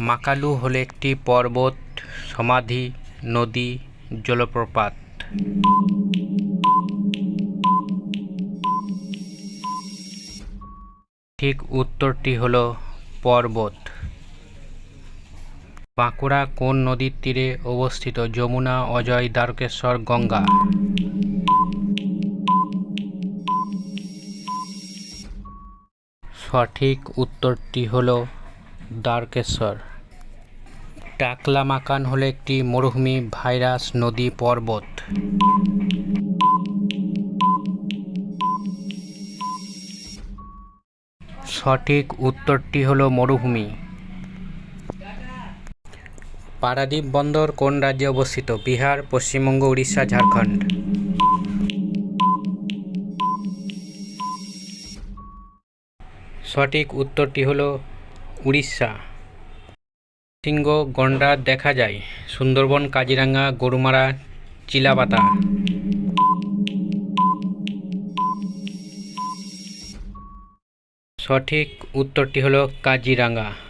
মাকালু হল একটি পর্বত, সমাধি, নদী, জলপ্রপাত। ঠিক উত্তরটি হল পর্বত। বাঁকুড়া কোন নদীর তীরে অবস্থিত? যমুনা, অজয়, দ্বারকেশ্বর, গঙ্গা। সঠিক উত্তরটি হল দ্বারকেশ্বর। টাকলামাকান হলো একটি মরুভূমি ভাইরাস নদী পর্বত। সঠিক উত্তরটি হলো মরুভূমি। পারাদ্বীপ বন্দর কোন রাজ্যে অবস্থিত? বিহার, পশ্চিমবঙ্গ, উড়িষ্যা, ঝাড়খণ্ড। সঠিক উত্তরটি হলো উড়িষ্যা। সিংহ গন্ডা দেখা যায়। সুন্দরবন কাজিরাঙ্গা গরুমারা চিলাবাতা। সঠিক উত্তরটি হলো কাজিরাঙ্গা।